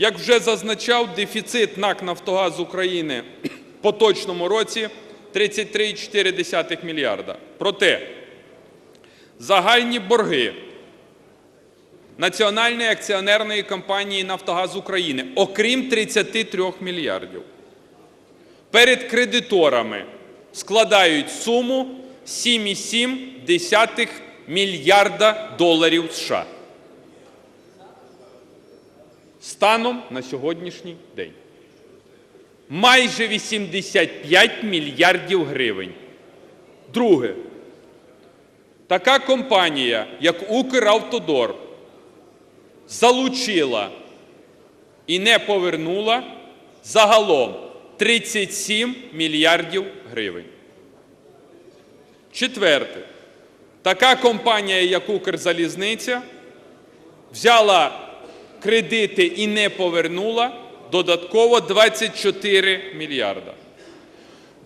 Як вже зазначав, дефіцит НАК «Нафтогаз України» в поточному році 33,4 мільярда. Проте загальні борги Національної акціонерної компанії «Нафтогаз України», окрім 33 мільярдів, перед кредиторами складають суму 7,7 мільярда доларів США. Станом на сьогоднішній день. Майже 85 мільярдів гривень. Друге. Така компанія, як Укравтодор, залучила і не повернула загалом 37 мільярдів гривень. Четверте. Така компанія, як Укрзалізниця, взяла кредити і не повернула додатково 24 мільярда.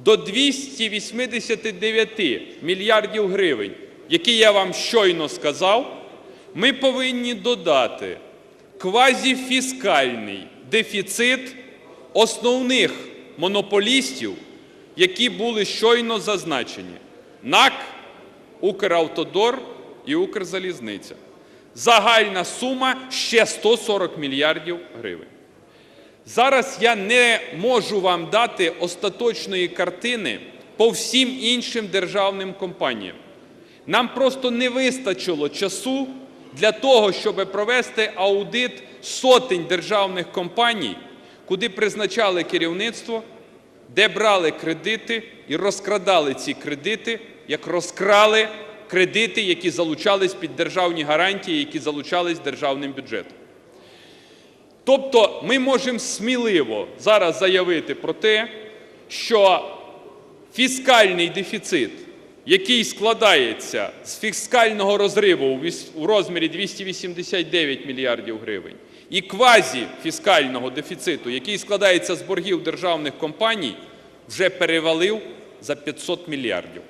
До 289 мільярдів гривень, які я вам щойно сказав, ми повинні додати квазіфіскальний дефіцит основних монополістів, які були щойно зазначені: НАК, Укравтодор і Укрзалізниця. Загальна сума ще 140 мільярдів гривень. Зараз я не можу вам дати остаточної картини по всім іншим державним компаніям. Нам просто не вистачило часу для того, щоб провести аудит сотень державних компаній, куди призначали керівництво, де брали кредити і розкрадали ці кредити, як розкрали кредити, які залучались під державні гарантії, які залучались державним бюджетом. Тобто ми можемо сміливо зараз заявити про те, що фіскальний дефіцит, який складається з фіскального розриву у розмірі 289 мільярдів гривень, і квазіфіскального дефіциту, який складається з боргів державних компаній, вже перевалив за 500 мільярдів.